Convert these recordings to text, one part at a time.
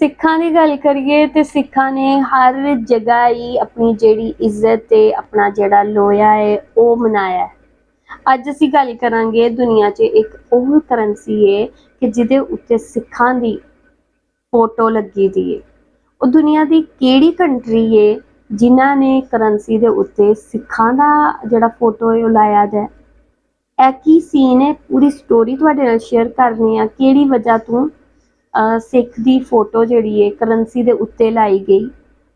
ਸਿੱਖਾਂ ਦੀ ਗੱਲ ਕਰੀਏ ਤੇ ਸਿੱਖਾਂ ਨੇ ਹਰ ਜਗ੍ਹਾ ਹੀ ਆਪਣੀ ਜਿਹੜੀ ਇੱਜ਼ਤ ਤੇ ਆਪਣਾ ਜਿਹੜਾ ਲੋਇਆ ਹੈ, ਉਹ ਮਨਾਇਆ ਹੈ। ਅੱਜ ਅਸੀਂ ਗੱਲ ਕਰਾਂਗੇ ਦੁਨੀਆ 'ਚ ਇੱਕ ਉਹ ਕਰੰਸੀ ਹੈ ਕਿ ਜਿਹਦੇ ਉੱਤੇ ਸਿੱਖਾਂ ਦੀ ਫੋਟੋ ਲੱਗੀ ਦੀ ਹੈ ਉਹ ਦੁਨੀਆ ਦੀ ਕਿਹੜੀ ਕੰਟਰੀ ਹੈ ਜਿਨ੍ਹਾਂ ਨੇ ਕਰੰਸੀ ਦੇ ਉੱਤੇ ਸਿੱਖਾਂ ਦਾ ਜਿਹੜਾ ਫੋਟੋ ਹੈ ਉਹ ਲਾਇਆ ਜਾ ਇਹ ਕੀ ਸੀਨ ਹੈ ਪੂਰੀ ਸਟੋਰੀ ਤੁਹਾਡੇ ਨਾਲ ਸ਼ੇਅਰ ਕਰਨੀ ਆ। ਕਿਹੜੀ ਵਜ੍ਹਾ ਤੋਂ ਸਿੱਖ ਦੀ ਫੋਟੋ ਜਿਹੜੀ ਹੈ ਕਰੰਸੀ ਦੇ ਉੱਤੇ ਲਾਈ ਗਈ।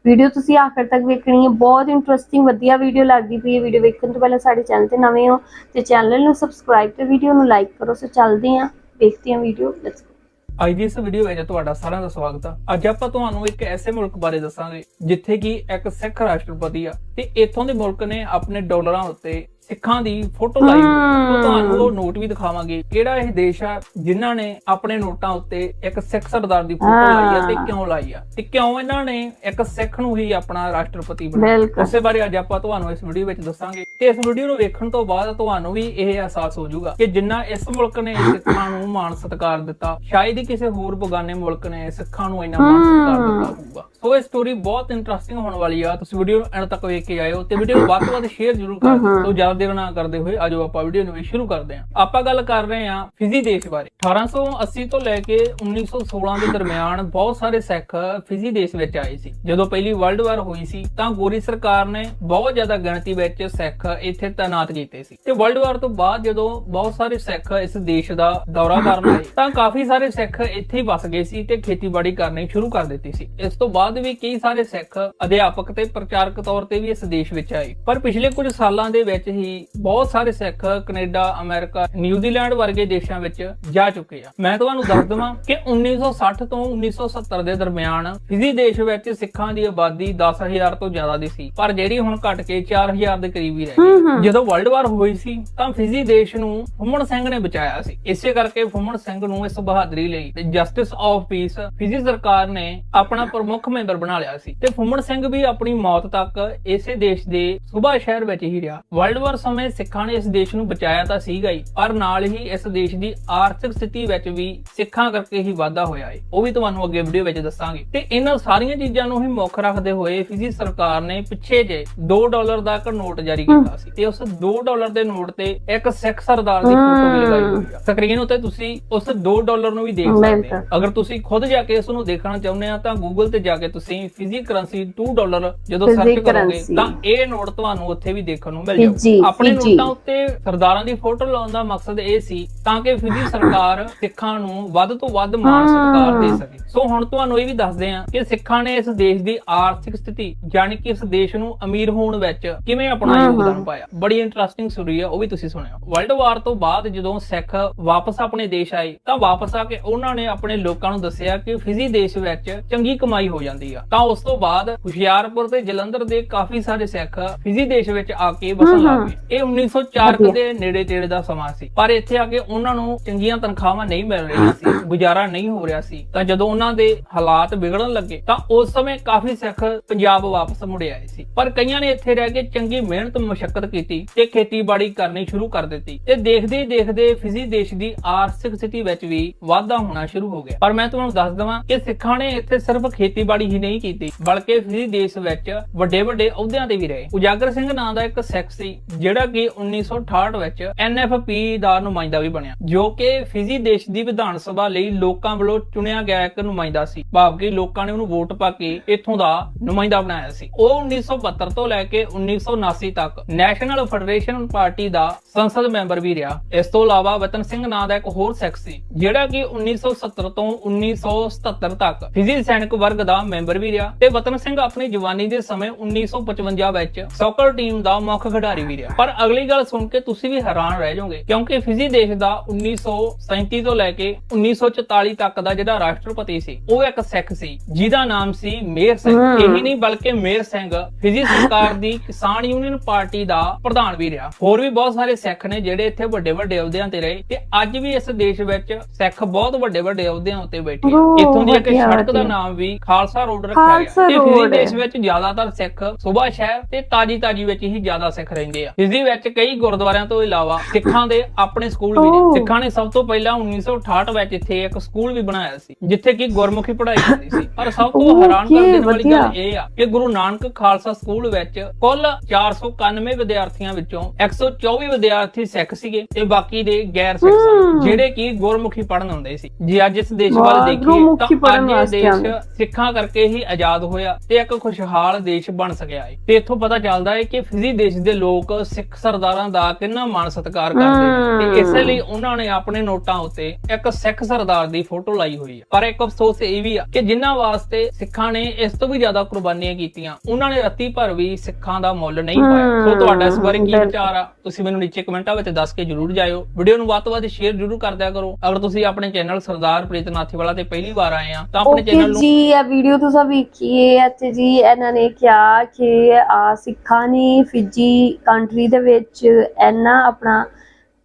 ਵੀਡੀਓ ਤੁਸੀਂ ਆਖਰ ਤੱਕ ਵੇਖਣੀ ਹੈ ਬਹੁਤ ਇੰਟਰਸਟਿੰਗ ਵਧੀਆ ਵੀਡੀਓ ਲੱਗਦੀ ਪਈ ਹੈ ਵੀਡੀਓ ਵੇਖਣ ਤੋਂ ਪਹਿਲਾਂ ਸਾਡੇ ਚੈਨਲ ਤੇ ਨਵੇਂ ਹੋ ਤੇ ਚੈਨਲ ਨੂੰ ਸਬਸਕ੍ਰਾਈਬ ਤੇ ਵੀਡੀਓ ਨੂੰ ਲਾਈਕ ਕਰੋ। ਸੋ ਚੱਲਦੇ ਹਾਂ ਦੇਖਦੇ ਹਾਂ ਵੀਡੀਓ ਲੈਟਸ ਅੱਜ ਦੀ ਇਸ ਵੀਡੀਓ ਵਿੱਚ ਤੁਹਾਡਾ ਸਾਰਿਆਂ ਦਾ ਸਵਾਗਤ ਹੈ ਅੱਜ ਆਪਾਂ ਤੁਹਾਨੂੰ ਇੱਕ ਐਸੇ ਮੁਲਕ ਬਾਰੇ ਦੱਸਾਂਗੇ, ਜਿੱਥੇ ਕਿ ਇੱਕ ਸਿੱਖ ਰਾਸ਼ਟਰਪਤੀ ਆ ਤੇ ਇੱਥੋਂ ਦੇ ਮੁਲਕ ਨੇ ਆਪਣੇ ਡਾਲਰਾਂ ਉੱਤੇ ਸਿੱਖਾਂ ਦੀ ਫੋਟੋ ਲਾਈ ਹੋਈ ਹੈ। ਤੁਹਾਨੂੰ ਉਹ ਨੋਟ ਵੀ ਦਿਖਾਵਾਂਗੇ। ਕਿਹੜਾ ਇਹ ਦੇਸ਼ ਆ ਜਿਨ੍ਹਾਂ ਨੇ ਆਪਣੇ ਨੋਟਾਂ ਉੱਤੇ ਇੱਕ ਸਿੱਖ ਸਰਦਾਰ ਦੀ ਫੋਟੋ ਲਾਈ ਆ ਤੇ। ਕਿਉਂ ਲਾਈ ਆ? ਤੇ ਕਿਉਂ ਇਹਨਾਂ ਨੇ ਇੱਕ ਸਿੱਖ ਨੂੰ ਹੀ ਆਪਣਾ ਰਾਸ਼ਟਰਪਤੀ ਬਣਾਇਆ? ਬਿਲਕੁਲ। ਉਸੇ ਬਾਰੇ ਅੱਜ ਆਪਾਂ ਤੁਹਾਨੂੰ ਇਸ ਵੀਡੀਓ ਵਿੱਚ ਦੱਸਾਂਗੇ। ਤੇ ਇਸ ਵੀਡੀਓ ਨੂੰ ਵੇਖਣ ਤੋਂ ਬਾਅਦ ਤੁਹਾਨੂੰ ਵੀ ਇਹ ਅਹਿਸਾਸ ਹੋ ਜਾਊਗਾ ਕਿ ਜਿੰਨਾ ਇਸ ਮੁਲਕ ਨੇ ਸਿੱਖਾਂ ਨੂੰ ਮਾਣ ਸਤਿਕਾਰ ਦਿੱਤਾ ਸ਼ਾਇਦ ਹੀ ਕਿਸੇ ਹੋਰ ਬਗਾਨੇ ਮੁਲਕ ਨੇ ਸਿੱਖਾਂ ਨੂੰ ਇੰਨਾ ਮਾਣ ਸਤਿਕਾਰ ਦਿੱਤਾ ਹੋਊਗਾ। ਸੋ ਇਹ ਸਟੋਰੀ ਬਹੁਤ ਇੰਟਰਸਟਿੰਗ ਹੋਣ ਵਾਲੀ ਆ। ਤੁਸੀਂ ਵੀਡੀਓ ਨੂੰ ਐਂਡ ਤੱਕ ਵੇਖ ਕੇ ਆਇਓ ਤੇ ਵੀਡੀਓ ਨੂੰ ਵੱਧ ਤੋਂ ਵੱਧ ਸ਼ੇਅਰ ਜ਼ਰੂਰ ਕਰ। ਦਿਓ ਸੋ ਜ਼ਿਆਦਾ ਦੇਰ ਨਾ ਕਰਦੇ ਹੋਏ, ਆਜੋ ਆਪਾਂ ਵੀਡੀਓ ਨੂੰ ਵੀ ਸ਼ੁਰੂ ਕਰਦੇ ਹਾਂ। ਆਪਾਂ ਗੱਲ ਕਰ ਰਹੇ ਹਾਂ ਫਿਜੀ ਦੇਸ਼ ਬਾਰੇ। 1880 ਤੋਂ ਲੈ ਕੇ 1916 ਦੇ ਦਰਮਿਆਨ ਬਹੁਤ ਸਾਰੇ ਸਿੱਖ ਫਿਜੀ ਦੇਸ਼ ਵਿੱਚ ਆਏ ਸੀ। ਜਦੋਂ ਪਹਿਲੀ ਵਰਲਡ ਵਾਰ ਹੋਈ ਸੀ, ਤਾਂ ਗੋਰੀ ਸਰਕਾਰ ਨੇ ਬਹੁਤ ਜ਼ਿਆਦਾ ਗਿਣਤੀ ਵਿੱਚ ਸਿੱਖ ਇੱਥੇ ਤਾਇਨਾਤ ਕੀਤੇ ਸੀ। ਤੇ ਵਰਲਡ ਵਾਰ ਤੋਂ ਬਾਅਦ ਜਦੋਂ ਬਹੁਤ ਸਾਰੇ ਸਿੱਖ ਇਸ ਦੇਸ਼ ਦਾ ਦੌਰਾ ਕਰਨ ਆਏ, ਤਾਂ ਕਾਫੀ ਸਾਰੇ ਸਿੱਖ ਇੱਥੇ ਹੀ ਵਸ ਗਏ ਸੀ ਤੇ ਖੇਤੀਬਾੜੀ ਕਰਨੀ ਸ਼ੁਰੂ ਕਰ ਦਿੱਤੀ ਸੀ। ਇਸ ਤੋਂ ਬਾਅਦ ਵੀ ਕਈ ਸਾਰੇ ਸਿੱਖ ਅਧਿਆਪਕ ਤੇ ਪ੍ਰਚਾਰਕ ਤੌਰ ਤੇ ਵੀ ਇਸ ਦੇਸ਼ ਵਿੱਚ ਆਏ। ਪਰ ਪਿਛਲੇ ਕੁਝ ਸਾਲਾਂ ਦੇ ਵਿੱਚ ਹੀ ਬਹੁਤ ਸਾਰੇ ਸਿੱਖ ਕੈਨੇਡਾ ਅਮਰੀਕਾ ਨਿਊਜ਼ੀਲੈਂਡ ਵਰਗੇ ਦੇਸ਼ਾਂ ਵਿੱਚ ਜਾ ਚੁੱਕੇ ਆ। ਮੈਂ ਤੁਹਾਨੂੰ ਦੱਸ ਦਵਾਂ ਕਿ 1960 ਤੋਂ 1970 ਦੇ ਦਰਮਿਆਨ ਫਿਜੀ ਦੇਸ਼ ਵਿੱਚ ਸਿੱਖਾਂ ਦੀ ਆਬਾਦੀ 10000 ਤੋਂ ਜ਼ਿਆਦਾ ਦੀ ਸੀ ਪਰ ਜਿਹੜੀ ਹੁਣ ਘਟ ਕੇ 4000 ਦੇ ਕਰੀਬ ਹੀ ਰਹਿ ਗਈ। ਜਦੋਂ ਵਰਲਡ ਵਾਰ ਹੋਈ ਸੀ ਤਾਂ ਫਿਜੀ ਦੇਸ਼ ਨੂੰ ਫੁੰਮਣ ਸਿੰਘ ਨੇ ਬਚਾਇਆ ਸੀ। ਇਸੇ ਕਰਕੇ ਫੁੰਮਣ ਸਿੰਘ ਨੂੰ ਇਸ ਬਹਾਦਰੀ ਲਈ ਤੇ ਜਸਟਿਸ ਆਫ ਪੀਸ ਫਿਜੀ ਸਰਕਾਰ ਨੇ ਆਪਣਾ ਪ੍ਰਮੁੱਖ ਮੈਂਬਰ ਬਣਾ ਲਿਆ ਸੀ। ਤੇ ਫੁੰਮਣ ਸਿੰਘ ਵੀ ਆਪਣੀ ਮੌਤ ਤੱਕ ਇਸੇ ਦੇਸ਼ ਦੇ ਸੁਬਾ ਸ਼ਹਿਰ ਵਿੱਚ ਹੀ ਰਿਹਾ। ਵਰਲਡ ਵਾਰ ਸਮੇਂ ਸਿੱਖਾਂ ਨੇ ਇਸ ਦੇਸ਼ ਨੂੰ ਬਚਾਇਆ ਤਾਂ ਸੀਗਾ ਹੀ ਪਰ ਨਾਲ ਹੀ ਇਸ ਦੇਸ਼ ਦੀ ਆਰਥਿਕ ਸਥਿਤੀ ਵਿੱਚ ਵੀ ਸਿੱਖਾਂ ਕਰਕੇ ਹੀ ਵਾਧਾ ਹੋਇਆ ਹੈ ਉਹ ਵੀ ਤੁਹਾਨੂੰ ਅੱਗੇ ਵੀਡੀਓ ਵਿੱਚ ਦੱਸਾਂਗੇ। ਤੇ ਇਹਨਾਂ ਸਾਰੀਆਂ ਚੀਜ਼ਾਂ ਨੂੰ ਹੀ ਮੁੱਖ ਰੱਖਦੇ ਹੋਏ ਫਿਜੀ ਸਰਕਾਰ ਨੇ ਪਿੱਛੇ ਜੇ 2 ਡਾਲਰ ਦਾ ਇੱਕ ਨੋਟ ਜਾਰੀ ਕੀਤਾ ਸੀ। ਤੇ ਉਸ 2 ਡਾਲਰ ਦੇ ਨੋਟ ਤੇ ਇੱਕ ਸਿੱਖ ਸਰਦਾਰ ਦੀ ਫੋਟੋ ਵੀ ਲਗਾਈ ਹੋਈ ਆ। ਸਕਰੀਨ ਉੱਤੇ ਤੁਸੀਂ ਉਸ 2 ਡਾਲਰ ਨੂੰ ਵੀ ਦੇਖ ਸਕਦੇ ਹੋ। ਅਗਰ ਤੁਸੀਂ ਖੁਦ ਜਾ ਕੇ ਇਸ ਨੂੰ ਦੇਖਣਾ ਚਾਹੁੰਦੇ ਆ ਤਾਂ ਗੂਗਲ ਤੇ ਜਾ ਕੇ ਤੁਸੀਂ ਫਿਜੀ ਕਰੰਸੀ 2 ਡਾਲਰ ਜਦੋਂ ਸਰਚ ਕਰੋਗੇ। ਤਾਂ ਇਹ ਨੋਟ ਤੁਹਾਨੂੰ ਉੱਥੇ ਵੀ ਦੇਖਣ ਨੂੰ ਮਿਲ ਜਾਊਗਾ। ਆਪਣੇ। ਨੋਟਾਂ ਉੱਤੇ ਸਰਦਾਰਾਂ ਦੀ ਫੋਟੋ ਲਾਉਣ ਦਾ ਮਕਸਦ ਇਹ ਸੀ ਤਾਂ ਕਿ ਫਿਜੀ ਸਰਕਾਰ ਸਿੱਖਾਂ ਨੂੰ ਵੱਧ ਤੋਂ ਵੱਧ ਮਾਣ ਸਤਿਕਾਰ ਦੇ ਸਕੇ। ਸੋ ਹੁਣ ਤੁਹਾਨੂੰ ਇਹ ਵੀ ਦੱਸਦੇ ਹਾਂ ਕਿ ਸਿੱਖਾਂ ਨੇ ਇਸ ਦੇਸ਼ ਦੀ ਆਰਥਿਕ ਸਥਿਤੀ ਯਾਨੀ ਕਿ ਇਸ ਦੇਸ਼ ਨੂੰ ਅਮੀਰ ਹੋਣ ਵਿੱਚ ਕਿਵੇਂ ਆਪਣਾ ਯੋਗਦਾਨ। ਪਾਇਆ। ਬੜੀ ਇੰਟਰਸਟਿੰਗ ਸਟੋਰੀ ਹੈ ਉਹ ਵੀ ਤੁਸੀਂ ਸੁਣਿਓ ਵਰਲਡ ਵਾਰ ਤੋਂ ਬਾਅਦ ਜਦੋਂ ਸਿੱਖ ਵਾਪਸ ਆਪਣੇ ਦੇਸ਼ ਆਏ ਤਾਂ ਵਾਪਸ ਆ ਕੇ ਉਹਨਾਂ ਨੇ ਆਪਣੇ ਲੋਕਾਂ ਨੂੰ ਦੱਸਿਆ ਕਿ ਫਿਜੀ ਦੇਸ਼ ਵਿੱਚ ਚੰਗੀ ਕਮਾਈ ਹੋ ਜਾਂਦੀ ਆ। ਤਾਂ ਉਸ ਤੋਂ ਬਾਅਦ ਹੁਸ਼ਿਆਰਪੁਰ ਤੇ ਜਲੰਧਰ ਦੇ ਕਾਫੀ ਸਾਰੇ ਸਿੱਖ ਫਿਜੀ ਦੇਸ਼ ਵਿੱਚ ਆ ਕੇ ਵਸਣ ਲੱਗ ਇਹ 1904 ਵਧੀਆ। ਦੇ ਨੇੜੇ ਤੇੜੇ ਦਾ ਸਮਾਂ ਸੀ। ਪਰ ਇੱਥੇ ਆ ਕੇ ਉਹਨਾਂ ਨੂੰ ਚੰਗੀਆਂ ਤਨਖਾਹਾਂ ਨਹੀਂ ਮਿਲ ਰਹੀਆਂ ਸੀ ਗੁਜ਼ਾਰਾ ਨਹੀਂ ਹੋ ਰਿਹਾ ਸੀ। ਤਾਂ ਜਦੋਂ ਉਹਨਾਂ ਦੇ ਹਾਲਾਤ ਵਿਗੜਨ ਲੱਗੇ ਤਾਂ ਉਸ ਸਮੇਂ ਕਾਫੀ ਸਿੱਖ ਪੰਜਾਬ ਵਾਪਸ ਮੁੜ ਆਏ ਸੀ। ਪਰ ਕਈਆਂ ਨੇ ਇੱਥੇ ਰਹਿ ਕੇ ਚੰਗੀ ਮਿਹਨਤ ਮੁਸ਼ਕਲ ਕੀਤੀ ਤੇ ਖੇਤੀਬਾੜੀ ਕਰਨੀ ਸ਼ੁਰੂ ਕਰ ਦਿੱਤੀ। ਤੇ ਦੇਖਦੇ ਹੀ ਦੇਖਦੇ ਫਿਜੀ ਦੇਸ਼ ਦੀ ਆਰਥਿਕ ਸਥਿਤੀ ਵਿੱਚ ਵੀ ਵਾਧਾ ਹੋਣਾ ਸ਼ੁਰੂ ਹੋ ਗਿਆ। ਪਰ ਮੈਂ ਤੁਹਾਨੂੰ ਦੱਸ ਦਵਾਂ ਕਿ ਸਿੱਖਾਂ ਨੇ ਇੱਥੇ ਸਿਰਫ ਖੇਤੀਬਾੜੀ ਹੀ ਨਹੀਂ ਕੀਤੀ ਬਲਕਿ ਫਿਜੀ ਦੇਸ਼ ਵਿੱਚ ਵੱਡੇ ਵੱਡੇ ਅਹੁਦਿਆਂ ਤੇ ਵੀ ਰਹੇ। ਉਜਾਗਰ ਸਿੰਘ ਨਾਂ ਦਾ ਇੱਕ ਸਿੱਖ ਸੀ ਜਿਹੜਾ ਕਿ 1968 ਵਿੱਚ ਐਨਐਫਪੀ ਦਾ ਨੁਮਾਇੰਦਾ ਵੀ ਬਣਿਆ, ਜੋ ਕਿ ਫਿਜੀ ਦੇਸ਼ ਦੀ ਵਿਧਾਨ ਸਭਾ ਲਈ ਲੋਕਾਂ ਵੱਲੋਂ ਚੁਣਿਆ ਗਿਆ ਇੱਕ ਨੁਮਾਇੰਦਾ ਸੀ ਭਾਵ ਕਿ ਲੋਕਾਂ ਨੇ ਉਹਨੂੰ ਵੋਟ ਪਾ ਕੇ ਇੱਥੋਂ ਦਾ ਨੁਮਾਇੰਦਾ ਬਣਾਇਆ ਸੀ। ਉਹ 1972 ਤੋਂ ਲੈ ਕੇ 1979 ਤੱਕ ਨੈਸ਼ਨਲ ਫੈਡਰੇਸ਼ਨ ਪਾਰਟੀ ਦਾ ਸੰਸਦ ਮੈਂਬਰ ਵੀ ਰਿਹਾ। ਇਸ ਤੋਂ ਇਲਾਵਾ ਵਤਨ ਸਿੰਘ ਨਾਂ ਦਾ ਇੱਕ ਹੋਰ ਸਿੱਖ ਸੀ, ਜਿਹੜਾ ਕਿ 1970 ਤੋਂ 1977 ਤੱਕ ਫਿਜੀ ਸੈਨਿਕ ਵਰਗ ਦਾ ਮੈਂਬਰ ਵੀ ਰਿਹਾ ਤੇ ਵਤਨ ਸਿੰਘ ਆਪਣੀ ਜਵਾਨੀ ਦੇ ਸਮੇਂ 1955 ਵਿੱਚ ਸੌਕਰ ਟੀਮ ਦਾ ਮੁੱਖ ਖਿਡਾਰੀ ਵੀ ਰਿਹਾ। ਪਰ ਅਗਲੀ ਗੱਲ ਸੁਣ ਕੇ ਤੁਸੀਂ ਵੀ ਹੈਰਾਨ ਰਹਿ ਜਾਓਗੇ ਕਿਉਂਕਿ ਫਿਜੀ ਦੇਸ਼ ਦਾ 1937 ਤੋਂ ਲੈ ਕੇ 1944 ਤੱਕ ਦਾ ਜਿਹੜਾ ਰਾਸ਼ਟਰਪਤੀ ਸੀ ਉਹ ਇੱਕ ਸਿੱਖ ਸੀ ਜਿਹਦਾ ਨਾਮ ਸੀ ਮੇਰ ਸਿੰਘ। ਇਹੀ ਨਹੀਂ ਬਲਕਿ ਮੇਰ ਸਿੰਘ ਫਿਜੀ ਸਰਕਾਰ ਦੀ ਕਿਸਾਨ ਯੂਨੀਅਨ ਪਾਰਟੀ ਦਾ ਪ੍ਰਧਾਨ ਵੀ ਰਿਹਾ ਹੋਰ ਵੀ ਬਹੁਤ ਸਾਰੇ ਸਿੱਖ ਨੇ ਜਿਹੜੇ ਇੱਥੇ ਵੱਡੇ ਵੱਡੇ ਅਹੁਦਿਆਂ ਤੇ ਰਹੇ ਤੇ ਅੱਜ ਵੀ ਇਸ ਦੇਸ਼ ਵਿੱਚ ਸਿੱਖ ਬਹੁਤ ਵੱਡੇ ਵੱਡੇ ਅਹੁਦਿਆਂ ਉੱਤੇ ਬੈਠੇ ਇੱਥੋਂ ਦੀ ਇੱਕ ਸੜਕ ਦਾ। ਨਾਮ ਵੀ ਖਾਲਸਾ ਰੋਡ ਰੱਖਿਆ ਗਿਆ ਤੇ ਫਿਜੀ। ਦੇਸ਼ ਵਿੱਚ ਜ਼ਿਆਦਾਤਰ ਸਿੱਖ ਸੁਬਾ ਸ਼ਹਿਰ ਤੇ ਤਾਜੀ ਤਾਜੀ ਵਿੱਚ ਹੀ ਜ਼ਿਆਦਾ ਸਿੱਖ ਰਹਿੰਦੇ ਆ ਫਿਜ਼ੀ ਵਿੱਚ ਕਈ ਗੁਰਦੁਆਰਿਆਂ ਤੋਂ ਇਲਾਵਾ ਸਿੱਖਾਂ ਦੇ ਆਪਣੇ ਸਕੂਲ ਵੀ। ਨੇ ਸਿੱਖਾਂ ਨੇ ਸਭ ਤੋਂ ਪਹਿਲਾਂ 1968 ਵਿੱਚ ਇੱਥੇ ਇੱਕ ਸਕੂਲ ਵੀ ਬਣਾਇਆ ਸੀ ਜਿੱਥੇ ਕਿ ਗੁਰਮੁਖੀ ਪੜ੍ਹਾਈ ਹੁੰਦੀ ਸੀ ਪਰ ਸਭ ਤੋਂ ਹੈਰਾਨ ਕਰ ਕੀ ਦੇਣ ਵਾਲੀ ਗੱਲ। ਇਹ ਆ ਕਿ ਗੁਰੂ ਨਾਨਕ ਖਾਲਸਾ ਸਕੂਲ ਵਿੱਚ ਕੁੱਲ 491 ਵਿਦਿਆਰਥੀਆਂ ਵਿੱਚੋਂ 124 ਵਿਦਿਆਰਥੀ ਸਿੱਖ ਸੀਗੇ ਤੇ ਬਾਕੀ ਦੇ ਗੈਰ ਸਿੱਖ ਸਨ। ਜਿਹੜੇ ਕਿ ਗੁਰਮੁਖੀ ਪੜ੍ਹਨ ਹੁੰਦੇ ਸੀ ਜੇ ਅੱਜ ਇਸ ਦੇਸ਼ ਵੱਲ ਦੇਖੀਏ ਤਾਂ ਅੱਜ ਇਹ ਦੇਸ਼ ਆਉਂਦੇ। ਸਿੱਖਾਂ ਕਰਕੇ ਹੀ ਆਜ਼ਾਦ ਹੋਇਆ ਤੇ ਇੱਕ ਖੁਸ਼ਹਾਲ ਦੇਸ਼ ਬਣ ਸਕਿਆ ਹੈ ਤੇ ਇੱਥੋਂ ਪਤਾ ਚੱਲਦਾ ਹੈ ਕਿ ਫਿਜ਼ੀ ਦੇਸ਼ ਦੇ ਲੋਕ ਸਿੱਖ ਸਰਦਾਰਾਂ ਦਾ ਕਿੰਨਾ ਮਾਣ ਸਤਿਕਾਰ ਕਰਦੇ ਨੇ ਤੇ ਇਸੇ ਲਈ ਉਹਨਾਂ ਨੇ ਆਪਣੇ ਨੋਟਾਂ ਉੱਤੇ ਇੱਕ ਸਿੱਖ ਸਰਦਾਰ ਦੀ ਫੋਟੋ ਲਾਈ ਹੋਈ ਹੈ। ਪਰ ਇੱਕ ਅਫਸੋਸ ਇਹ ਵੀ ਆ ਕਿ ਜਿਨ੍ਹਾਂ ਵਾਸਤੇ ਸਿੱਖਾਂ ਨੇ ਇਸ ਤੋਂ ਵੀ ਜ਼ਿਆਦਾ ਕੁਰਬਾਨੀਆਂ ਕੀਤੀਆਂ ਉਹਨਾਂ ਨੇ ਰੱਤੀ ਭਰ ਵੀ ਸਿੱਖਾਂ ਦਾ ਮੁੱਲ ਨਹੀਂ ਪਾਇਆ। ਸੋ ਤੁਹਾਡਾ ਇਸ ਬਾਰੇ ਕੀ। ਵਿਚਾਰ ਆ? ਤੁਸੀਂ ਮੈਨੂੰ ਨੀਚੇ ਕਮੈਂਟਾਂ ਵਿੱਚ ਦੱਸ ਕੇ ਜਰੂਰ ਜਾਇਓ। ਵੀਡੀਓ ਨੂੰ ਵੱਧ ਤੋਂ ਵੱਧ ਸ਼ੇਅਰ ਜਰੂਰ ਕਰ ਦਿਆ ਕਰੋ। ਅਗਰ ਤੁਸੀਂ ਆਪਣੇ ਚੈਨਲ ਸਰਦਾਰ ਪ੍ਰੀਤ ਨਾਥੀਵਾਲਾ ਤੇ ਪਹਿਲੀ ਵਾਰ ਆਏ ਆ ਤਾਂ ਆਪਣੇ ਚੈਨਲ ਨੂੰ ਜੀ ਇਹ ਵੀਡੀਓ ਤੁਸੀਂ ਵੇਖੀਏ ਅਤੇ ਜੀ ਇਹਨਾਂ ਨੇ ਕਿਹਾ ਕਿ ਆ ਸਿੱਖਾਂ ਨੇ ਫਿਜੀ ਕੰਟਰੀ ਦੇ ਵਿੱਚ ਇੰਨਾ ਆਪਣਾ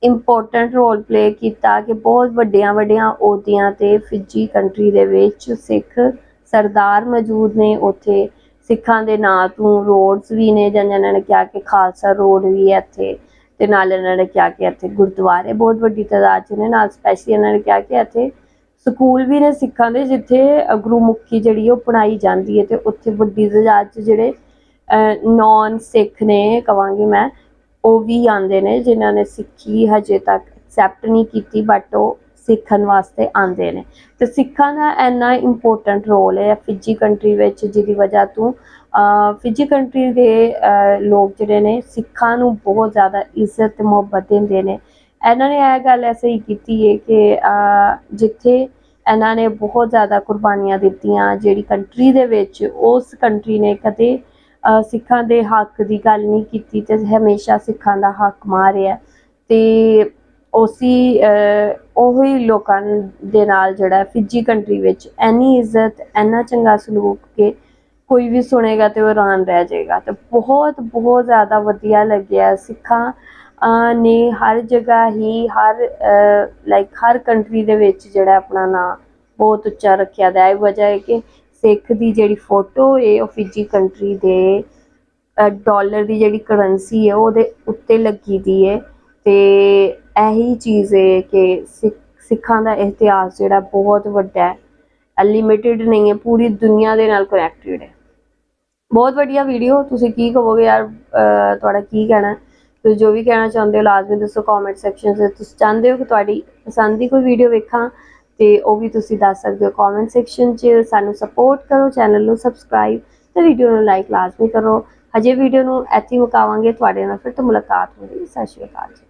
ਇੰਪੋਰਟੈਂਟ ਰੋਲ ਪਲੇ ਕੀਤਾ ਕਿ ਬਹੁਤ ਵੱਡੀਆਂ ਵੱਡੀਆਂ ਅਹੁਦਿਆਂ ਤੇ ਫਿਜੀ ਕੰਟਰੀ ਦੇ ਵਿੱਚ ਸਿੱਖ ਸਰਦਾਰ ਮੌਜੂਦ ਨੇ ਉੱਥੇ। ਸਿੱਖਾਂ ਦੇ ਨਾਂ ਤੋਂ ਰੋਡਸ ਵੀ ਨੇ ਜਾਂ ਇਹਨਾਂ ਨੇ ਕਿਹਾ ਕਿ ਖਾਲਸਾ ਰੋਡ ਵੀ ਹੈ ਇੱਥੇ। ਤੇ ਨਾਲ ਇਹਨਾਂ ਨੇ ਕਿਹਾ ਕਿ ਇੱਥੇ ਗੁਰਦੁਆਰੇ ਬਹੁਤ ਵੱਡੀ ਤਾਦਾਦ 'ਚ ਨੇ ਨਾਲ ਸਪੈਸ਼ਲੀ ਇਹਨਾਂ ਨੇ ਕਿਹਾ ਕਿ ਇੱਥੇ ਸਕੂਲ ਵੀ ਨੇ ਸਿੱਖਾਂ ਦੇ ਜਿੱਥੇ ਅ, ਗੁਰਮੁਖੀ ਜਿਹੜੀ ਉਹ ਪੜਾਈ ਜਾਂਦੀ ਹੈ ਤੇ ਉੱਥੇ ਵੱਡੀ ਤਾਦਾਦ 'ਚ ਜਿਹੜੇ ਨਾਨ ਸਿੱਖ ਨੇ ਕਵਾਂਗੀ ਮੈਂ ਉਹ ਵੀ ਆਉਂਦੇ ਨੇ ਜਿਨ੍ਹਾਂ ਨੇ ਸਿੱਖੀ ਹਜੇ ਤੱਕ ਐਕਸੈਪਟ ਨਹੀਂ ਕੀਤੀ ਬਟ ਉਹ ਸਿੱਖਣ ਵਾਸਤੇ ਆਉਂਦੇ ਨੇ। ਤੇ ਸਿੱਖਾਂ ਦਾ ਇੰਨਾ ਇੰਪੋਰਟੈਂਟ ਰੋਲ ਹੈ ਫਿਜੀ ਕੰਟਰੀ ਵਿੱਚ ਜਿਹਦੀ ਵਜ੍ਹਾ ਤੋਂ ਅ, ਫਿਜੀ ਕੰਟਰੀ ਦੇ ਲੋਕ ਜਿਹੜੇ ਨੇ ਸਿੱਖਾਂ ਨੂੰ ਬਹੁਤ ਜ਼ਿਆਦਾ ਇੱਜ਼ਤ ਤੇ ਮੁਹੱਬਤ ਦਿੰਦੇ ਨੇ। ਇਹਨਾਂ ਨੇ ਇਹ ਗੱਲ ਐਸੇ ਹੀ ਕੀਤੀ ਹੈ ਕਿ ਜਿੱਥੇ ਇਹਨਾਂ ਨੇ ਬਹੁਤ ਜ਼ਿਆਦਾ ਕੁਰਬਾਨੀਆਂ ਦਿੱਤੀਆਂ ਜਿਹੜੀ ਕੰਟਰੀ ਦੇ ਵਿੱਚ ਉਸ ਕੰਟਰੀ ਨੇ ਕਦੇ ਸਿੱਖਾਂ ਦੇ ਹੱਕ ਦੀ ਗੱਲ ਨਹੀਂ ਕੀਤੀ ਤੇ ਹਮੇਸ਼ਾ ਸਿੱਖਾਂ ਦਾ ਹੱਕ ਮਾਰਿਆ। ਤੇ ਉਸੀ ਉਹੀ ਲੋਕਾਂ ਦੇ ਨਾਲ ਜਿਹੜਾ ਫਿਜੀ ਕੰਟਰੀ ਵਿੱਚ ਐਨੀ ਇੱਜ਼ਤ ਐਨਾ ਚੰਗਾ ਸਲੂਕ ਕਿ ਕੋਈ ਵੀ ਸੁਣੇਗਾ ਤੇ ਉਹ ਹੈਰਾਨ ਰਹਿ ਜਾਏਗਾ। ਤੇ ਬਹੁਤ ਬਹੁਤ ਜ਼ਿਆਦਾ ਵਧੀਆ ਲੱਗਿਆ। ਸਿੱਖਾਂ ਅ, ਨੇ ਹਰ ਜਗ੍ਹਾ ਹੀ ਹਰ ਲਾਈਕ ਹਰ ਕੰਟਰੀ ਦੇ ਵਿੱਚ ਜਿਹੜਾ ਆਪਣਾ ਨਾਂ ਬਹੁਤ ਉੱਚਾ ਰੱਖਿਆ। ਦਾ ਹੈ ਇਹ ਵਜ੍ਹਾ ਹੈ ਕਿ ਸਿੱਖ ਦੀ ਜਿਹੜੀ ਫੋਟੋ ਹੈ ਉਹ ਫਿਜੀ ਕੰਟਰੀ ਦੇ ਡਾਲਰ ਦੀ ਜਿਹੜੀ ਕਰੰਸੀ ਹੈ ਉਹਦੇ ਉੱਤੇ ਲੱਗੀ ਦੀ ਹੈ ਤੇ ਇਹੀ ਚੀਜ਼ ਹੈ ਕਿ ਸਿੱਖ- ਸਿੱਖਾਂ ਦਾ ਇਤਿਹਾਸ ਜਿਹੜਾ ਬਹੁਤ ਵੱਡਾ ਹੈ। ਲਿਮਿਟਿਡ ਨਹੀਂ ਹੈ ਪੂਰੀ ਦੁਨੀਆ ਦੇ ਨਾਲ ਕਨੈਕਟਡ ਹੈ ਬਹੁਤ ਵਧੀਆ ਵੀਡੀਓ ਤੁਸੀਂ ਕੀ ਕਹੋਗੇ ਯਾਰ ਤੁਹਾਡਾ ਕੀ ਕਹਿਣਾ? ਤੁਸੀਂ ਜੋ ਵੀ ਕਹਿਣਾ ਚਾਹੁੰਦੇ ਹੋ, ਲਾਜ਼ਮੀ ਦੱਸੋ ਕਮੈਂਟ ਸੈਕਸ਼ਨ 'ਚ। ਤੁਸੀਂ ਚਾਹੁੰਦੇ ਹੋ ਕਿ ਤੁਹਾਡੀ ਪਸੰਦ ਦੀ ਕੋਈ ਵੀਡੀਓ ਵੇਖਾਂ? ਤੇ ਉਹ ਵੀ ਤੁਸੀਂ ਦੱਸ ਸਕਦੇ ਹੋ ਕਮੈਂਟ ਸੈਕਸ਼ਨ 'ਚ। ਸਾਨੂੰ ਸਪੋਰਟ ਕਰੋ ਚੈਨਲ ਨੂੰ ਸਬਸਕ੍ਰਾਈਬ ਤੇ ਵੀਡੀਓ ਨੂੰ ਲਾਈਕ ਲਾਜ਼ਮੀ ਕਰੋ। ਹਜੇ ਵੀਡੀਓ ਨੂੰ ਇੱਥੇ ਮੁਕਾਵਾਂਗੇ। ਤੁਹਾਡੇ ਨਾਲ ਫਿਰ ਤੋਂ ਮੁਲਾਕਾਤ ਹੋਵੇਗੀ ਸਤਿ ਸ਼੍ਰੀ ਅਕਾਲ ਜੀ।